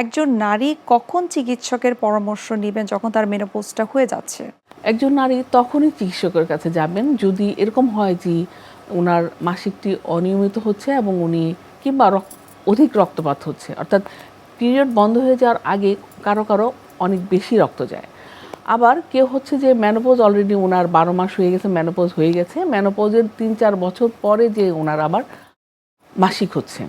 একজন নারী কখন চিকিৎসকের পরামর্শ নেবেন যখন তার মেনোপোজটা হয়ে যাচ্ছে? একজন নারী তখনই চিকিৎসকের কাছে যাবেন যদি এরকম হয় যে ওনার মাসিকটি অনিয়মিত হচ্ছে এবং উনি কিংবা অধিক রক্তপাত হচ্ছে। অর্থাৎ পিরিয়ড বন্ধ হয়ে যাওয়ার আগে কারও কারও অনেক বেশি রক্ত যায়। আবার কেউ হচ্ছে যে ম্যানোপোজ অলরেডি ওনার বারো মাস হয়ে গেছে ম্যানোপোজ হয়ে গেছে ম্যানোপোজের তিন চার বছর পরে যে ওনার আবার মাসিক হচ্ছে।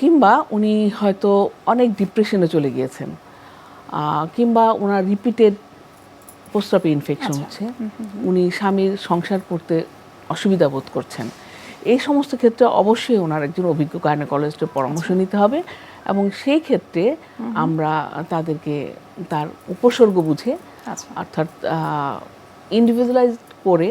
কিংবা উনি হয়তো অনেক ডিপ্রেশনে চলে গিয়েছেন। কিংবা ওনার রিপিটেড প্রস্রাবে ইনফেকশন হচ্ছে। উনি স্বামীর সংসার করতে অসুবিধা বোধ করছেন। এই সমস্ত ক্ষেত্রে অবশ্যই ওনার একজন অভিজ্ঞ গাইনোকোলজিস্টের পরামর্শ নিতে হবে এবং সেই ক্ষেত্রে আমরা তাদেরকে তার উপসর্গ বুঝে আচ্ছা। অর্থাৎ ইন্ডিভিজুয়ালাইজ করে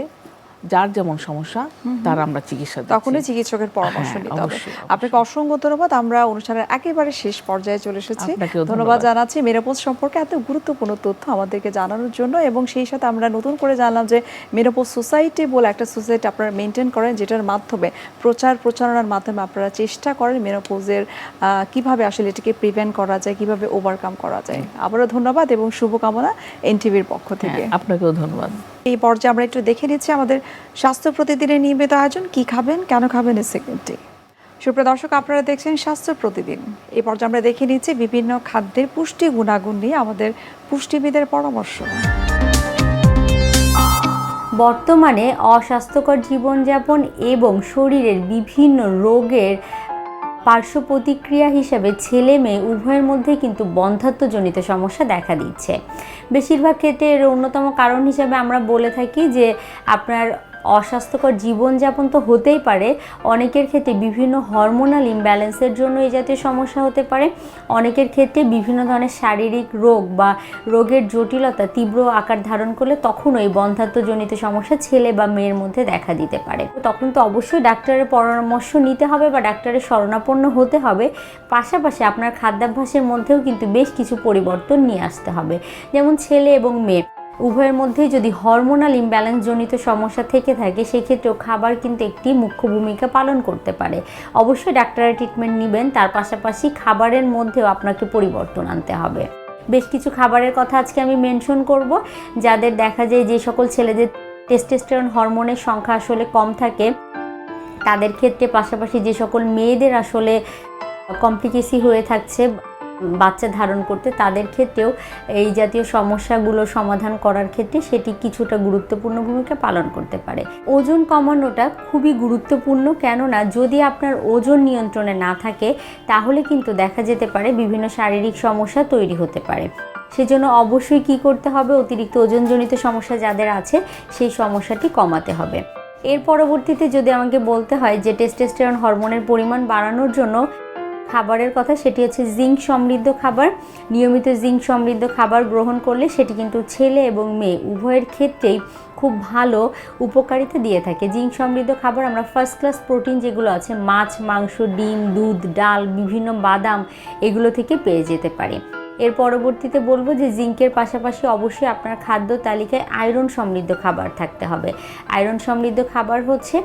যার যেমন সমস্যা তার আমরা চিকিৎসা। তখনই চিকিৎসকের পরামর্শ হ্যাঁ, নিতে হবে। আপনাকে অসংখ্য ধন্যবাদ আমরা অনুষ্ঠানের একেবারে শেষ পর্যায়ে চলে এসেছি। ধন্যবাদ। জানাচ্ছি। মেনোপোজ সম্পর্কে এত গুরুত্বপূর্ণ তথ্য আমাদেরকে জানানোর জন্য এবং সেই সাথে আমরা নতুন করে জানলাম যে মেনোপোজ সোসাইটি বলে একটা সোসাইটি আপনারা মেনটেন করেন যেটার মাধ্যমে প্রচার প্রচারণার মাধ্যমে আপনারা চেষ্টা করেন মেনোপোজের আহ, কীভাবে আসলে এটাকে প্রিভেন্ট করা যায় কীভাবে ওভারকাম করা যায়। আবারও ধন্যবাদ এবং শুভকামনা এনটিভির পক্ষ থেকে। হ্যাঁ, আপনাকেও ধন্যবাদ। এই পর্যায়ে আমরা একটু দেখে নিচ্ছি আমাদের স্বাস্থ্য প্রতিদিনের নিয়মিত আয়োজন, কি খাবেন, কেন খাবেন এই সেগমেন্টটি সুপ্রিয় দর্শক, আপনারা দেখছেন স্বাস্থ্য প্রতিদিন। এই পর্যায়ে আমরা দেখে নিচ্ছি বিভিন্ন খাদ্যের পুষ্টি গুণাগুণ নিয়ে আমাদের পুষ্টিবিদের পরামর্শ। বর্তমানে অস্বাস্থ্যকর জীবনযাপন এবং শরীরের বিভিন্ন রোগের পার্শ্ব প্রতিক্রিয়া হিসেবে ছেলে মেয়ে উভয়ের মধ্যে কিন্তু বন্ধাত্মজনিত সমস্যা দেখা দিচ্ছে। বেশিরভাগ ক্ষেত্রে এর অন্যতম কারণ হিসেবে আমরা বলে থাকি যে আপনার অস্বাস্থ্যকর জীবনযাপন তো হতেই পারে। অনেকের ক্ষেত্রে বিভিন্ন হরমোনাল ইমব্যালেন্সের জন্য এই জাতীয় সমস্যা হতে পারে। অনেকের ক্ষেত্রে বিভিন্ন ধরনের শারীরিক রোগ বা রোগের জটিলতা তীব্র আকার ধারণ করলে তখনও এই বন্ধাত্মজনিত সমস্যা ছেলে বা মেয়ের মধ্যে দেখা দিতে পারে। তখন তো অবশ্যই ডাক্তারের পরামর্শ নিতে হবে বা ডাক্তারের শরণাপন্ন হতে হবে। পাশাপাশি আপনার খাদ্যাভ্যাসের মধ্যেও কিন্তু বেশ কিছু পরিবর্তন নিয়ে আসতে হবে। যেমন ছেলে এবং মেয়ে। উভয়ের মধ্যেই যদি হরমোনাল ইমব্যালেন্স জনিত সমস্যা থেকে থাকে, সেক্ষেত্রেও খাবার কিন্তু একটি মুখ্য ভূমিকা পালন করতে পারে। অবশ্যই ডাক্তারের ট্রিটমেন্ট নেবেন, তার পাশাপাশি খাবারের মধ্যেও আপনাকে পরিবর্তন আনতে হবে। বেশ কিছু খাবারের কথা আজকে আমি মেনশন করব, যাদের দেখা যায় যে সকল ছেলেদের টেস্টোস্টেরন হরমোনের সংখ্যা আসলে কম থাকে, তাদের ক্ষেত্রে পাশাপাশি যে সকল মেয়েদের আসলে কমপ্লিকেসি হয়ে থাকছে বাচ্চা ধারণ করতে, তাদের ক্ষেত্রেও এই জাতীয় সমস্যাগুলো সমাধান করার ক্ষেত্রে সেটি কিছুটা গুরুত্বপূর্ণ ভূমিকা পালন করতে পারে। ওজন কমানোটা খুবই গুরুত্বপূর্ণ, কেননা যদি আপনার ওজন নিয়ন্ত্রণে না থাকে, তাহলে কিন্তু দেখা যেতে পারে বিভিন্ন শারীরিক সমস্যা তৈরি হতে পারে। সেজন্য অবশ্যই কি করতে হবে, অতিরিক্ত ওজনজনিত সমস্যা যাদের আছে, সেই সমস্যাটি কমাতে হবে। এর পরবর্তীতে যদি আমাকে বলতে হয় যে টেস্টোস্টেরন হরমোনের পরিমাণ বাড়ানোর জন্য খাবারের কথা, সেটি হচ্ছে জিঙ্ক সমৃদ্ধ খাবার। নিয়মিত জিঙ্ক সমৃদ্ধ খাবার গ্রহণ করলে সেটি কিন্তু ছেলে এবং মেয়ে উভয়ের ক্ষেত্রেই খুব ভালো উপকারিতা দিয়ে থাকে। জিঙ্ক সমৃদ্ধ খাবার, আমরা ফার্স্ট ক্লাস প্রোটিন যেগুলো আছে, মাছ, মাংস, ডিম, দুধ, ডাল, বিভিন্ন বাদাম, এগুলো থেকে পেয়ে যেতে পারি। এর পরবর্তীতে বলব যে জিঙ্কের পাশাপাশি অবশ্যই আপনার খাদ্য তালিকায় আয়রন সমৃদ্ধ খাবার থাকতে হবে। আয়রন সমৃদ্ধ খাবার হচ্ছে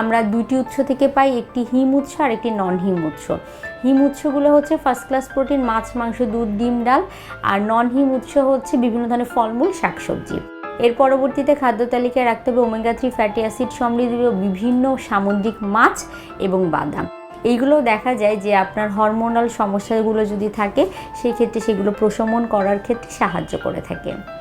আমরা দুটি উৎস থেকে পাই, একটি হিম উৎস আর একটি নন হিম উৎস। হিম উৎসগুলো হচ্ছে ফার্স্ট ক্লাস প্রোটিন মাছ, মাংস, দুধ, ডিম, ডাল আর নন হিম উৎস হচ্ছে বিভিন্ন ধরনের ফলমূল, শাকসবজি। এর পরবর্তীতে খাদ্য তালিকায় রাখতে হবে ওমেগা থ্রি ফ্যাটি অ্যাসিড সমৃদ্ধ বিভিন্ন সামুদ্রিক মাছ এবং বাদাম। এইগুলো দেখা যায় যে আপনার হরমোনাল সমস্যাগুলো যদি থাকে, সেই ক্ষেত্রে সেগুলো প্রশমন করার ক্ষেত্রে সাহায্য করে থাকে।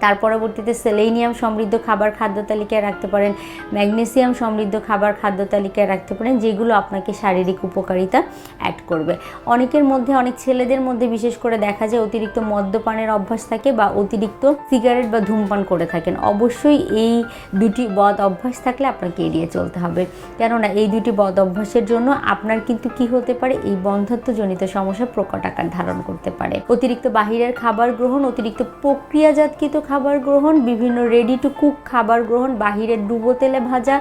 তার পরবর্তীতে সেলেনিয়াম সমৃদ্ধ খাবার খাদ্য তালিকায় রাখতে পারেন, ম্যাগনেসিয়াম সমৃদ্ধ খাবার খাদ্য তালিকায় রাখতে পারেন, যেগুলো আপনাকে শারীরিক উপকারিতা অ্যাড করবে। অনেকের মধ্যে, অনেক ছেলেদের মধ্যে বিশেষ করে দেখা যায় অতিরিক্ত মদ্যপানের অভ্যাস থাকে বা অতিরিক্ত সিগারেট বা ধূমপান করে থাকেন। অবশ্যই এই দুটি বদ অভ্যাস থাকলে আপনাকে এড়িয়ে চলতে হবে। কেননা এই দুটি বদ অভ্যাসের জন্য আপনার কিন্তু কি হতে পারে? এই বন্ধাত্মজনিত সমস্যা প্রকট আকার ধারণ করতে পারে। অতিরিক্ত বাহিরের খাবার গ্রহণ, অতিরিক্ত প্রক্রিয়াজাতকৃত খাবার গ্রহণ, বিভিন্ন রেডি টু কুক খাবার গ্রহণ বাহিরের ডুবো তেলে ভাজা,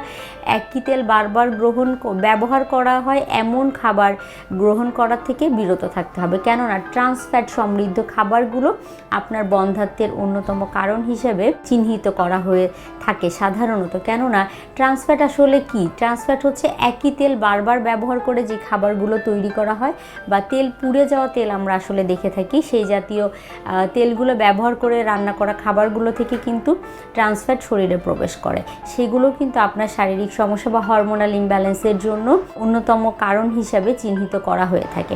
একই তেল বারবার গ্রহণ ব্যবহার করা হয় এমন খাবার গ্রহণ করার থেকে বিরত থাকতে হবে। কেননা ট্রান্স ফ্যাট সমৃদ্ধ খাবারগুলো আপনার বন্ধাত্বের অন্যতম কারণ হিসেবে চিহ্নিত করা হয়ে থাকে সাধারণত। কেননা ট্রান্স ফ্যাট আসলে কি? ট্রান্স ফ্যাট হচ্ছে একই তেল বারবার ব্যবহার করে যে খাবারগুলো তৈরি করা হয় বা তেল পুড়ে যাওয়া তেল আমরা আসলে দেখে থাকি। সেই জাতীয় তেলগুলো ব্যবহার করে রান্না করা খাবারগুলো থেকে কিন্তু ট্রান্স ফ্যাট শরীরে প্রবেশ করে। সেগুলো কিন্তু আপনার শারীরিক সমস্যা বা হরমোনাল ইমব্যালেন্সের জন্য অন্যতম কারণ হিসাবে চিহ্নিত করা হয়ে থাকে।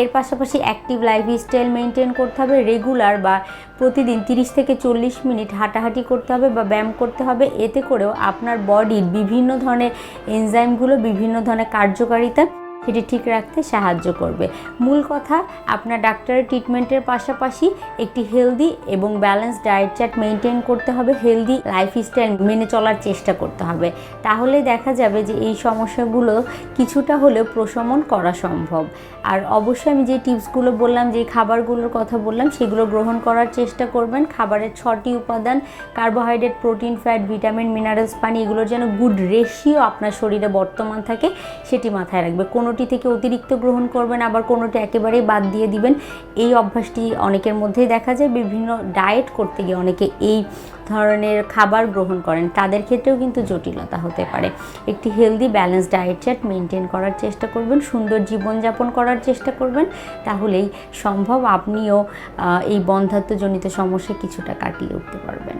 এর পাশাপাশি অ্যাক্টিভ লাইফস্টাইল মেনটেন করতে হবে রেগুলার বা প্রতিদিন 30 থেকে চল্লিশ মিনিট হাঁটাহাঁটি করতে হবে বা ব্যায়াম করতে হবে। এতে করেও আপনার বডির বিভিন্ন ধরনের এনজাইমগুলো বিভিন্ন ধরনের কার্যকারিতা সেটি ঠিক রাখতে সাহায্য করবে। মূল কথা, আপনার ডাক্তারের ট্রিটমেন্টের পাশাপাশি একটি হেলদি এবং ব্যালেন্স ডায়েট চার্ট মেনটেন করতে হবে, হেলদি লাইফস্টাইল মেনে চলার চেষ্টা করতে হবে। তাহলে দেখা যাবে যে এই সমস্যাগুলো কিছুটা হলেও প্রশমন করা সম্ভব। আর অবশ্যই আমি যে টিপসগুলো বললাম, যে খাবারগুলোর কথা বললাম, সেগুলো গ্রহণ করার চেষ্টা করবেন। খাবারের ছটি উপাদান, carbohydrate, protein, fat, vitamin, minerals, পানি, এগুলোর যেন গুড রেশিও আপনার শরীরে বর্তমান থাকে, সেটি মাথায় রাখবে। কোনোটি থেকে অতিরিক্ত গ্রহণ করবেন, আবার কোনোটি একেবারেই বাদ দিয়ে দিবেন। এই অভ্যাসটি অনেকের মধ্যেই দেখা যায়। বিভিন্ন ডায়েট করতে গিয়ে অনেকে এই ধরনের খাবার গ্রহণ করেন। তাদের ক্ষেত্রেও কিন্তু জটিলতা হতে পারে। একটি healthy balance diet chart maintain করার চেষ্টা করবেন, সুন্দর জীবনযাপন করার চেষ্টা করবেন। তাহলেই সম্ভব আপনিও এই বন্ধাত্মজনিত সমস্যা কিছুটা কাটিয়ে উঠতে পারবেন।